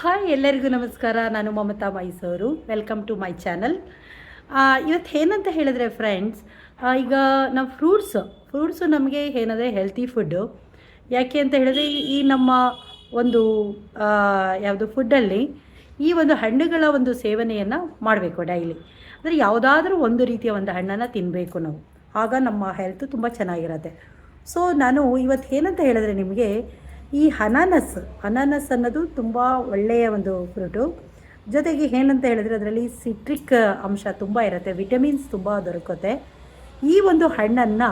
Hi ಎಲ್ಲರಿಗೂ ನಮಸ್ಕಾರ. ನಾನು Mamata Mysuru. Welcome to my channel ಇವತ್ತು ಏನಂತ ಹೇಳಿದ್ರೆ ಫ್ರೆಂಡ್ಸ್ ಈಗ ನಾವು ಫ್ರೂಟ್ಸ್ ಫ್ರೂಟ್ಸು ನಮಗೆ ಏನಂದರೆ ಹೆಲ್ತಿ ಫುಡ್ಡು ಯಾಕೆ ಅಂತ ಹೇಳಿದ್ರೆ ಈ- ನಮ್ಮ ಒಂದು ಯಾವುದು ಫುಡ್ಡಲ್ಲಿ ಈ ಒಂದು ಹಣ್ಣುಗಳ ಒಂದು ಸೇವನೆಯನ್ನು ಮಾಡಬೇಕು ಡೈಲಿ ಅಂದರೆ ಯಾವುದಾದ್ರೂ ಒಂದು ರೀತಿಯ ಒಂದು ಹಣ್ಣನ್ನು ತಿನ್ನಬೇಕು ನಾವು. ಆಗ ನಮ್ಮ ಹೆಲ್ತ್ ತುಂಬ ಚೆನ್ನಾಗಿರುತ್ತೆ. ಸೊ ನಾನು ಇವತ್ತು ಏನಂತ ಹೇಳಿದ್ರೆ ನಿಮಗೆ ಈ ಅನಾನಸ್ ಅನಾನಸ್ ಅನ್ನೋದು ತುಂಬ ಒಳ್ಳೆಯ ಒಂದು ಫ್ರೂಟು ಜೊತೆಗೆ ಏನಂತ ಹೇಳಿದ್ರೆ ಅದರಲ್ಲಿ ಸಿಟ್ರಿಕ್ ಅಂಶ ತುಂಬ ಇರುತ್ತೆ ವಿಟಮಿನ್ಸ್ ತುಂಬ ದೊರಕುತ್ತೆ. ಈ ಒಂದು ಹಣ್ಣನ್ನು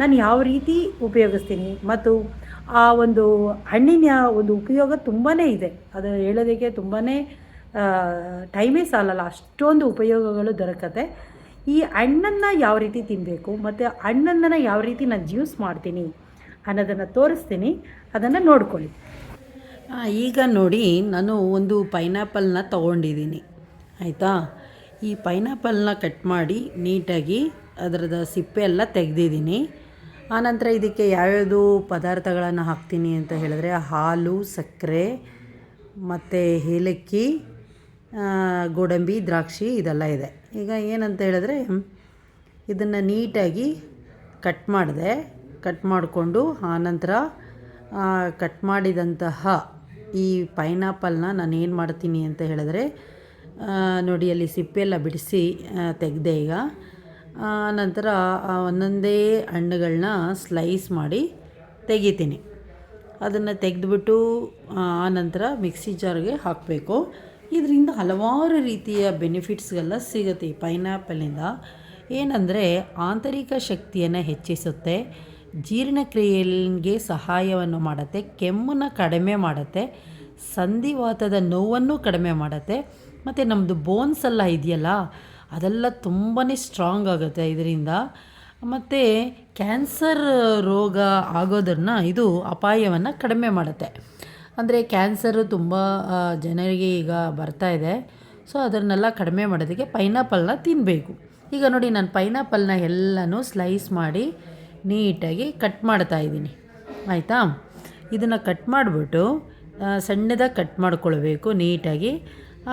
ನಾನು ಯಾವ ರೀತಿ ಉಪಯೋಗಿಸ್ತೀನಿ ಮತ್ತು ಆ ಒಂದು ಹಣ್ಣಿನ ಒಂದು ಉಪಯೋಗ ತುಂಬಾ ಇದೆ. ಅದು ಹೇಳೋದಕ್ಕೆ ತುಂಬಾ ಟೈಮೇ ಸಾಲಲ್ಲ, ಅಷ್ಟೊಂದು ಉಪಯೋಗಗಳು ದೊರಕತ್ತೆ. ಈ ಹಣ್ಣನ್ನು ಯಾವ ರೀತಿ ತಿನ್ನಬೇಕು ಮತ್ತು ಹಣ್ಣನ್ನು ಯಾವ ರೀತಿ ನಾನು ಜ್ಯೂಸ್ ಮಾಡ್ತೀನಿ ಅನ್ನೋದನ್ನು ತೋರಿಸ್ತೀನಿ. ಅದನ್ನು ನೋಡ್ಕೊಳ್ಳಿ. ಈಗ ನೋಡಿ, ನಾನು ಒಂದು ಪೈನಾಪಲ್ನ ತೊಗೊಂಡಿದ್ದೀನಿ. ಆಯಿತಾ? ಈ ಪೈನಾಪಲ್ನ ಕಟ್ ಮಾಡಿ ನೀಟಾಗಿ ಅದರದ ಸಿಪ್ಪೆ ಎಲ್ಲ ತೆಗೆದಿದ್ದೀನಿ ಆನಂತರ ಇದಕ್ಕೆ ಯಾವ್ಯಾವುದು ಪದಾರ್ಥಗಳನ್ನು ಹಾಕ್ತೀನಿ ಅಂತ ಹೇಳಿದ್ರೆ, ಹಾಲು, ಸಕ್ಕರೆ, ಮತ್ತು ಏಲಕ್ಕಿ ಗೋಡಂಬಿ, ದ್ರಾಕ್ಷಿ ಇದೆಲ್ಲ ಇದೆ. ಈಗ ಏನಂತ ಹೇಳಿದ್ರೆ, ಇದನ್ನು ನೀಟಾಗಿ ಕಟ್ ಮಾಡಿದೆ. ಕಟ್ ಮಾಡಿಕೊಂಡು ಆನಂತರ ಕಟ್ ಮಾಡಿದಂತಹ ಈ ಪೈನಾಪಲ್ನ ನಾನು ಏನು ಮಾಡ್ತೀನಿ ಅಂತ ಹೇಳಿದ್ರೆ ನೋಡಿ ಅಲ್ಲಿ ಸಿಪ್ಪೆಲ್ಲ ಬಿಡಿಸಿ ತೆಗೆದೆ ಈಗ. ನಂತರ ಒಂದೊಂದೇ ಹಣ್ಣುಗಳನ್ನ ಸ್ಲೈಸ್ ಮಾಡಿ ತೆಗಿತೀನಿ. ಅದನ್ನು ತೆಗೆದುಬಿಟ್ಟು, ಆ ನಂತರ ಮಿಕ್ಸಿ ಜಾರ್ಗೆ ಹಾಕಬೇಕು. ಇದರಿಂದ ಹಲವಾರು ರೀತಿಯ ಬೆನಿಫಿಟ್ಸ್ಗೆಲ್ಲ ಸಿಗುತ್ತೆ ಈ ಪೈನಾಪಲಿಂದ ಏನಂದರೆ, ಆಂತರಿಕ ಶಕ್ತಿಯನ್ನು ಹೆಚ್ಚಿಸುತ್ತೆ. ಜೀರ್ಣಕ್ರಿಯೆಗೆ ಸಹಾಯವನ್ನು ಮಾಡುತ್ತೆ, ಕೆಮ್ಮನ್ನು ಕಡಿಮೆ ಮಾಡುತ್ತೆ, ಸಂಧಿವಾತದ ನೋವನ್ನು ಕಡಿಮೆ ಮಾಡುತ್ತೆ, ಮತ್ತು ನಮ್ಮದು ಬೋನ್ಸ್ ಎಲ್ಲ ಇದೆಯಲ್ಲ, ಅದೆಲ್ಲ ತುಂಬಾ ಸ್ಟ್ರಾಂಗ್ ಆಗುತ್ತೆ ಇದರಿಂದ. ಮತ್ತು ಕ್ಯಾನ್ಸರ್ ರೋಗ ಆಗೋದನ್ನು ಇದು ಅಪಾಯವನ್ನು ಕಡಿಮೆ ಮಾಡುತ್ತೆ. ಅಂದರೆ ಕ್ಯಾನ್ಸರ್ ತುಂಬ ಜನರಿಗೆ ಈಗ ಬರ್ತಾ ಇದೆ. ಸೊ ಅದನ್ನೆಲ್ಲ ಕಡಿಮೆ ಮಾಡೋದಕ್ಕೆ ಪೈನಾಪಲ್ನ ತಿನ್ನಬೇಕು ಈಗ ನೋಡಿ, ನಾನು ಪೈನಾಪಲ್ನ ಎಲ್ಲನೂ ಸ್ಲೈಸ್ ಮಾಡಿ ನೀಟಾಗಿ ಕಟ್ ಮಾಡ್ತಾ ಇದ್ದೀನಿ. ಆಯಿತಾ? ಇದನ್ನು ಕಟ್ ಮಾಡಿಬಿಟ್ಟು ಸಣ್ಣದಾಗಿ ಕಟ್ ಮಾಡ್ಕೊಳ್ಬೇಕು ನೀಟಾಗಿ.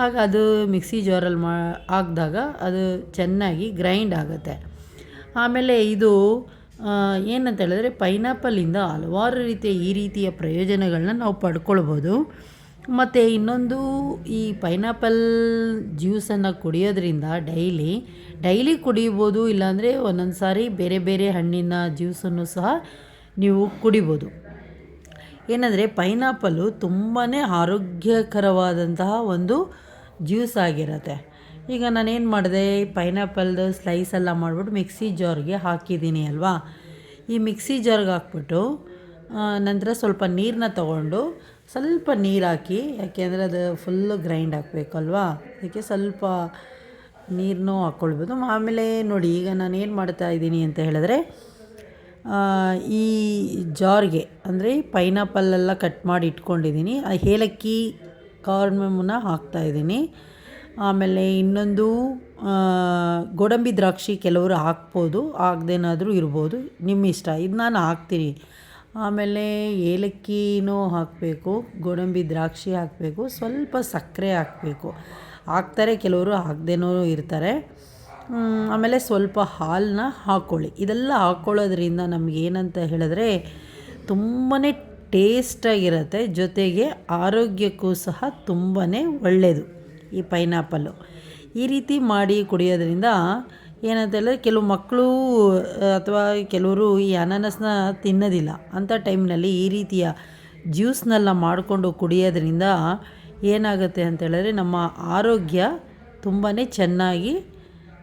ಆಗ ಅದು ಮಿಕ್ಸಿ ಜಾರಲ್ಲಿ ಮಾ, ಹಾಕಿದಾಗ ಅದು ಚೆನ್ನಾಗಿ ಗ್ರೈಂಡ್ ಆಗುತ್ತೆ. ಆಮೇಲೆ ಇದು ಏನಂತ ಹೇಳಿದ್ರೆ ಪೈನಾಪಲಿಂದ ಹಲವಾರು ರೀತಿಯ ಈ ರೀತಿಯ ಪ್ರಯೋಜನಗಳನ್ನ ನಾವು ಪಡ್ಕೊಳ್ಬೋದು. ಮತ್ತು ಇನ್ನೊಂದು ಈ ಪೈನಾಪಲ್ ಜ್ಯೂಸನ್ನು ಕುಡಿಯೋದ್ರಿಂದ ಡೈಲಿ ಡೈಲಿ ಕುಡಿಬೋದು ಇಲ್ಲಾಂದರೆ ಒಂದೊಂದು ಸಾರಿ ಬೇರೆ ಬೇರೆ ಹಣ್ಣಿನ ಜ್ಯೂಸನ್ನು ಸಹ ನೀವು ಕುಡಿಬೋದು. ಏನಂದರೆ ಪೈನಾಪಲ್ಲು ತುಂಬಾ ಆರೋಗ್ಯಕರವಾದಂತಹ ಒಂದು ಜ್ಯೂಸ್ ಆಗಿರುತ್ತೆ. ಈಗ ನಾನೇನು ಮಾಡಿದೆ ಪೈನಾಪಲ್ದು ಸ್ಲೈಸ್ ಎಲ್ಲ ಮಾಡಿಬಿಟ್ಟು ಮಿಕ್ಸಿ ಜಾರ್ಗೆ ಹಾಕಿದ್ದೀನಿ ಅಲ್ವಾ? ಈ ಮಿಕ್ಸಿ ಜಾರ್ಗೆ ಹಾಕ್ಬಿಟ್ಟು ನಂತರ ಸ್ವಲ್ಪ ನೀರನ್ನ ತಗೊಂಡು ಸ್ವಲ್ಪ ನೀರು ಹಾಕಿ, ಯಾಕೆಂದರೆ ಅದು ಫುಲ್ಲು ಗ್ರೈಂಡ್ ಹಾಕಬೇಕಲ್ವಾ? ಅದಕ್ಕೆ ಸ್ವಲ್ಪ ನೀರನ್ನೂ ಹಾಕ್ಕೊಳ್ಬೋದು ಆಮೇಲೆ ನೋಡಿ, ಈಗ ನಾನು ಏನು ಮಾಡ್ತಾ ಇದ್ದೀನಿ ಅಂತ ಹೇಳಿದ್ರೆ ಈ ಜಾರ್ಗೆ, ಅಂದರೆ ಪೈನಾಪಲ್ಲೆಲ್ಲ ಕಟ್ ಮಾಡಿ ಇಟ್ಕೊಂಡಿದ್ದೀನಿ. ಆ ಏಲಕ್ಕಿ ಕಾರ್ಮನ್ನ ಹಾಕ್ತಾಯಿದ್ದೀನಿ ಆಮೇಲೆ ಇನ್ನೊಂದು ಗೋಡಂಬಿ ದ್ರಾಕ್ಷಿ ಕೆಲವರು ಹಾಕ್ಬೋದು. ಹಾಕ್ದೇನಾದರೂ ಇರ್ಬೋದು. ನಿಮ್ಮ ಇಷ್ಟ ಇದು ನಾನು ಹಾಕ್ತೀನಿ. ಆಮೇಲೆ ಏಲಕ್ಕಿನೂ ಹಾಕಬೇಕು, ಗೋಡಂಬಿ ದ್ರಾಕ್ಷಿ ಹಾಕಬೇಕು, ಸ್ವಲ್ಪ ಸಕ್ಕರೆ ಹಾಕಬೇಕು. ಹಾಕ್ತಾರೆ, ಕೆಲವರು ಹಾಕ್ದೇನೂ ಇರ್ತಾರೆ. ಆಮೇಲೆ ಸ್ವಲ್ಪ ಹಾಲನ್ನ ಹಾಕ್ಕೊಳ್ಳಿ ಇದೆಲ್ಲ ಹಾಕ್ಕೊಳ್ಳೋದ್ರಿಂದ ನಮಗೇನಂತ ಹೇಳಿದ್ರೆ ತುಂಬಾ ಟೇಸ್ಟಾಗಿರುತ್ತೆ, ಜೊತೆಗೆ ಆರೋಗ್ಯಕ್ಕೂ ಸಹ ತುಂಬಾ ಒಳ್ಳೆಯದು ಈ ಪೈನಾಪಲ್ಲು. ಈ ರೀತಿ ಮಾಡಿ ಕುಡಿಯೋದ್ರಿಂದ ಏನಂತ ಹೇಳಿದ್ರೆ ಕೆಲವು ಮಕ್ಕಳು, ಅಥವಾ ಕೆಲವರು ಈ ಅನಾನಸ್ನ ತಿನ್ನೋದಿಲ್ಲ. ಅಂಥ ಟೈಮ್ನಲ್ಲಿ ಈ ರೀತಿಯ ಜ್ಯೂಸ್ನೆಲ್ಲ ಮಾಡಿಕೊಂಡು ಕುಡಿಯೋದ್ರಿಂದ ಏನಾಗುತ್ತೆ ಅಂತೇಳಿದ್ರೆ ನಮ್ಮ ಆರೋಗ್ಯ ತುಂಬಾ ಚೆನ್ನಾಗಿ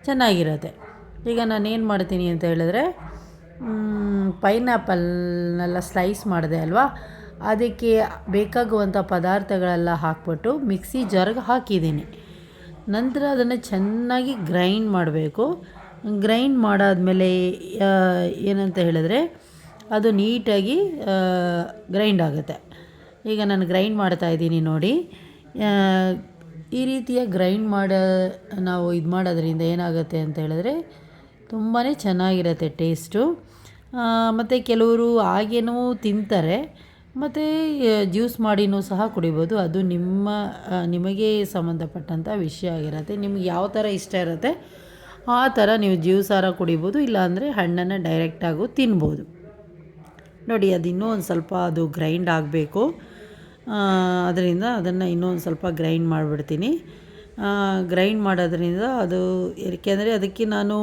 ಚೆನ್ನಾಗಿರುತ್ತೆ. ಈಗ ನಾನು ಏನು ಮಾಡ್ತೀನಿ ಅಂತ ಹೇಳಿದ್ರೆ ಪೈನಾಪಲ್ನೆಲ್ಲ ಸ್ಲೈಸ್ ಮಾಡಿದೆ ಅಲ್ವಾ? ಅದಕ್ಕೆ ಬೇಕಾಗುವಂಥ ಪದಾರ್ಥಗಳೆಲ್ಲ ಹಾಕ್ಬಿಟ್ಟು ಮಿಕ್ಸಿ ಜಾರ್ಗೆ ಹಾಕಿದ್ದೀನಿ. ನಂತರ ಅದನ್ನು ಚೆನ್ನಾಗಿ ಗ್ರೈಂಡ್ ಮಾಡಬೇಕು. ಗ್ರೈಂಡ್ ಮಾಡಾದಮೇಲೆ ಏನಂತ ಹೇಳಿದ್ರೆ, ಅದು ನೀಟಾಗಿ ಗ್ರೈಂಡ್ ಆಗುತ್ತೆ. ಈಗ ನಾನು ಗ್ರೈಂಡ್ ಮಾಡ್ತಾ ಇದ್ದೀನಿ ನೋಡಿ. ಈ ರೀತಿಯ ಗ್ರೈಂಡ್ ಮಾಡ, ನಾವು ಇದು ಮಾಡೋದ್ರಿಂದ ಏನಾಗುತ್ತೆ ಅಂತ ಹೇಳಿದ್ರೆ ತುಂಬಾ ಚೆನ್ನಾಗಿರುತ್ತೆ ಟೇಸ್ಟು. ಮತ್ತು ಕೆಲವರು ಹಾಗೇನೂ ತಿಂತಾರೆ. ಮತ್ತು ಜ್ಯೂಸ್ ಮಾಡಿನೂ ಸಹ ಕುಡಿಬೋದು. ಅದು ನಿಮ್ಮ ನಿಮಗೆ ಸಂಬಂಧಪಟ್ಟಂಥ ವಿಷಯ ಆಗಿರುತ್ತೆ. ನಿಮ್ಗೆ ಯಾವ ಥರ ಇಷ್ಟ ಇರುತ್ತೆ, ಆ ಥರ ನೀವು ಜ್ಯೂಸಾರ ಕುಡಿಬೋದು. ಇಲ್ಲಾಂದರೆ ಹಣ್ಣನ್ನು ಡೈರೆಕ್ಟಾಗೂ ತಿನ್ಬೋದು. ನೋಡಿ, ಅದು ಇನ್ನೂ ಒಂದು ಸ್ವಲ್ಪ ಅದು ಗ್ರೈಂಡ್ ಆಗಬೇಕು. ಅದರಿಂದ ಅದನ್ನು ಇನ್ನೂ ಒಂದು ಸ್ವಲ್ಪ ಗ್ರೈಂಡ್ ಮಾಡಿಬಿಡ್ತೀನಿ. ಗ್ರೈಂಡ್ ಮಾಡೋದ್ರಿಂದ ಅದು ಏಕೆಂದರೆ ಅದಕ್ಕೆ ನಾನು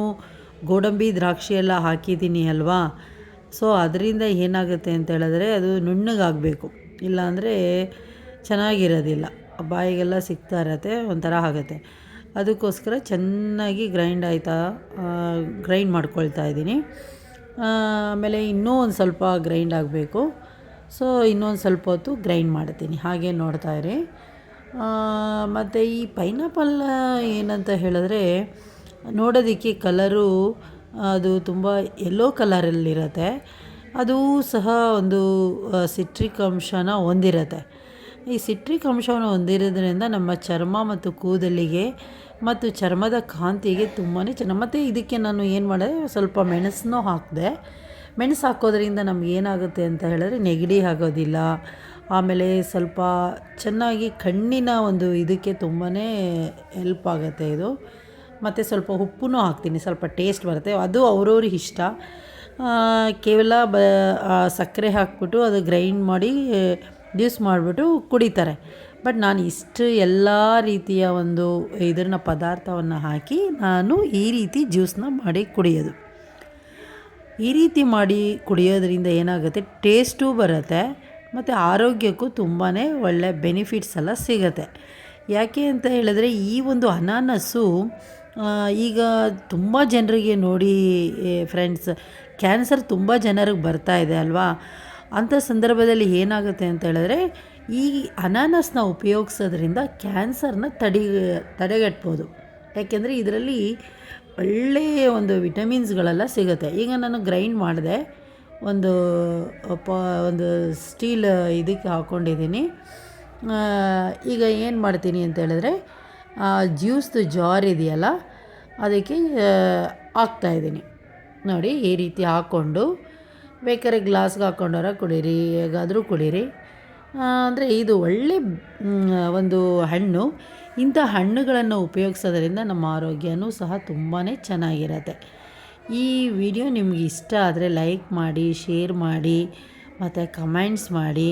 ಗೋಡಂಬಿ ದ್ರಾಕ್ಷಿ ಎಲ್ಲ ಹಾಕಿದ್ದೀನಿ ಅಲ್ವಾ? ಸೊ ಅದರಿಂದ ಏನಾಗುತ್ತೆ ಅಂತ ಹೇಳಿದ್ರೆ ಅದು ನುಣ್ಣಗಾಗಬೇಕು. ಇಲ್ಲಾಂದರೆ ಚೆನ್ನಾಗಿರೋದಿಲ್ಲ. ಬಾಯಿಗೆಲ್ಲ ಸಿಗ್ತಾ ಇರತ್ತೆ, ಒಂಥರ ಆಗುತ್ತೆ. ಅದಕ್ಕೋಸ್ಕರ ಚೆನ್ನಾಗಿ ಗ್ರೈಂಡ್ ಆಯಿತಾ ಗ್ರೈಂಡ್ ಮಾಡ್ಕೊಳ್ತಾ ಇದ್ದೀನಿ. ಆಮೇಲೆ ಇನ್ನೂ ಒಂದು ಸ್ವಲ್ಪ ಗ್ರೈಂಡ್ ಆಗಬೇಕು. ಸೊ ಇನ್ನೊಂದು ಸ್ವಲ್ಪ ಹೊತ್ತು ಗ್ರೈಂಡ್ ಮಾಡ್ತೀನಿ. ಹಾಗೆ ನೋಡ್ತಾ ಇರಿ. ಮತ್ತು ಈ ಪೈನಾಪಲ್ ಏನಂತ ಹೇಳಿದ್ರೆ ನೋಡೋದಕ್ಕೆ ಕಲರು ಅದು ತುಂಬ ಯೆಲ್ಲೋ ಕಲರಲ್ಲಿರುತ್ತೆ ಅದು ಸಹ ಒಂದು ಸಿಟ್ರಿಕ್ ಅಂಶನ ಹೊಂದಿರುತ್ತೆ. ಈ ಸಿಟ್ರಿಕ್ ಅಂಶವನ್ನು ಹೊಂದಿರೋದ್ರಿಂದ ನಮ್ಮ ಚರ್ಮ ಮತ್ತು ಕೂದಲಿಗೆ ಮತ್ತು ಚರ್ಮದ ಕಾಂತಿಗೆ ತುಂಬಾ ಚೆನ್ನಾಗಿ ಮತ್ತು ಇದಕ್ಕೆ ನಾನು ಏನು ಮಾಡಿದೆ, ಸ್ವಲ್ಪ ಮೆಣಸನ್ನು ಹಾಕಿದೆ. ಮೆಣಸು ಹಾಕೋದ್ರಿಂದ ನಮ್ಗೆ ಏನಾಗುತ್ತೆ ಅಂತ ಹೇಳಿದ್ರೆ ನೆಗಡಿ ಆಗೋದಿಲ್ಲ. ಆಮೇಲೆ ಸ್ವಲ್ಪ ಚೆನ್ನಾಗಿ ಕಣ್ಣಿನ ಒಂದು ಇದಕ್ಕೆ ತುಂಬಾ ಹೆಲ್ಪ್ ಆಗುತ್ತೆ ಇದು. ಮತ್ತು ಸ್ವಲ್ಪ ಉಪ್ಪು ಹಾಕ್ತೀನಿ, ಸ್ವಲ್ಪ ಟೇಸ್ಟ್ ಬರುತ್ತೆ. ಅದು ಅವ್ರವ್ರಿಗೆ ಇಷ್ಟ. ಕೇವಲ ಬ ಸಕ್ಕರೆ ಹಾಕ್ಬಿಟ್ಟು ಅದು ಗ್ರೈಂಡ್ ಮಾಡಿ ಜ್ಯೂಸ್ ಮಾಡಿಬಿಟ್ಟು ಕುಡಿತಾರೆ. ಬಟ್ ನಾನು ಇಷ್ಟು ಎಲ್ಲ ರೀತಿಯ ಒಂದು ಇದನ್ನ, ಪದಾರ್ಥವನ್ನು ಹಾಕಿ ನಾನು ಈ ರೀತಿ ಜ್ಯೂಸನ್ನ ಮಾಡಿ ಕುಡಿಯೋದು. ಈ ರೀತಿ ಮಾಡಿ ಕುಡಿಯೋದ್ರಿಂದ ಏನಾಗುತ್ತೆ ಟೇಸ್ಟೂ ಬರುತ್ತೆ, ಮತ್ತು ಆರೋಗ್ಯಕ್ಕೂ ತುಂಬಾ ಒಳ್ಳೆ ಬೆನಿಫಿಟ್ಸ್ ಎಲ್ಲ ಸಿಗುತ್ತೆ. ಯಾಕೆ ಅಂತ ಹೇಳಿದ್ರೆ, ಈ ಒಂದು ಅನಾನಸ್ಸು ಈಗ ತುಂಬ ಜನರಿಗೆ ನೋಡಿ ಫ್ರೆಂಡ್ಸ್ ಕ್ಯಾನ್ಸರ್ ತುಂಬ ಜನರಿಗೆ ಬರ್ತಾ ಇದೆ ಅಲ್ವಾ? ಅಂಥ ಸಂದರ್ಭದಲ್ಲಿ ಏನಾಗುತ್ತೆ ಅಂತ ಹೇಳಿದ್ರೆ, ಈ ಅನಾನಸ್ನ ಉಪಯೋಗಿಸೋದ್ರಿಂದ ಕ್ಯಾನ್ಸರ್ನ ತಡಿ, ತಡೆಗಟ್ಬೋದು. ಯಾಕೆಂದರೆ ಇದರಲ್ಲಿ ಒಳ್ಳೆಯ ಒಂದು ವಿಟಮಿನ್ಸ್ಗಳೆಲ್ಲ ಸಿಗುತ್ತೆ. ಈಗ ನಾನು ಗ್ರೈಂಡ್ ಮಾಡಿದೆ, ಒಂದು, ಪ, ಒಂದು ಸ್ಟೀಲ್ ಇದಕ್ಕೆ ಹಾಕ್ಕೊಂಡಿದ್ದೀನಿ ಈಗ ಏನು ಮಾಡ್ತೀನಿ ಅಂತ ಹೇಳಿದ್ರೆ ಜ್ಯೂಸ್ದು ಜಾರ್ ಇದೆಯಲ್ಲ, ಅದಕ್ಕೆ ಹಾಕ್ತಾಯಿದ್ದೀನಿ ನೋಡಿ, ಈ ರೀತಿ ಹಾಕ್ಕೊಂಡು ಬೇಕಾದ್ರೆ ಗ್ಲಾಸ್ಗೆ ಹಾಕ್ಕೊಂಡಾರ ಕುಡೀರಿ, ಹೇಗಾದರೂ ಕುಡೀರಿ. ಅಂದರೆ ಇದು ಒಳ್ಳೆ ಒಂದು ಹಣ್ಣು. ಇಂಥ ಹಣ್ಣುಗಳನ್ನು ಉಪಯೋಗಿಸೋದ್ರಿಂದ ನಮ್ಮ ಆರೋಗ್ಯನೂ ಸಹ ತುಂಬಾ ಚೆನ್ನಾಗಿರತ್ತೆ. ಈ ವಿಡಿಯೋ ನಿಮ್ಗೆ ಇಷ್ಟ ಆದರೆ ಲೈಕ್ ಮಾಡಿ, ಶೇರ್ ಮಾಡಿ, ಮತ್ತು ಕಮೆಂಟ್ಸ್ ಮಾಡಿ.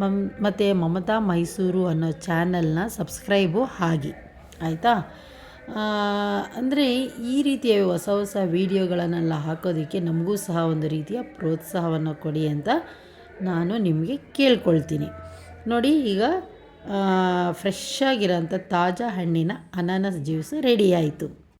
ಮಮ್, ಮತ್ತು ಮಮತಾ ಮೈಸೂರು ಅನ್ನೋ ಚಾನಲ್ನ ಸಬ್ಸ್ಕ್ರೈಬು ಆಗಿ ಆಯಿತಾ? ಅಂದರೆ ಈ ರೀತಿಯ ಹೊಸ ಹೊಸ ವೀಡಿಯೋಗಳನ್ನೆಲ್ಲ ಹಾಕೋದಕ್ಕೆ ನಮಗೂ ಸಹ ಒಂದು ರೀತಿಯ ಪ್ರೋತ್ಸಾಹವನ್ನು ಕೊಡಿ ಅಂತ ನಾನು ನಿಮಗೆ ಕೇಳ್ಕೊಳ್ತೀನಿ. ನೋಡಿ, ಈಗ ಫ್ರೆಶ್ ಆಗಿರೋಂಥ ತಾಜಾ ಹಣ್ಣಿನ ಅನಾನಸ್ ಜ್ಯೂಸ್ ರೆಡಿ ಆಯಿತು.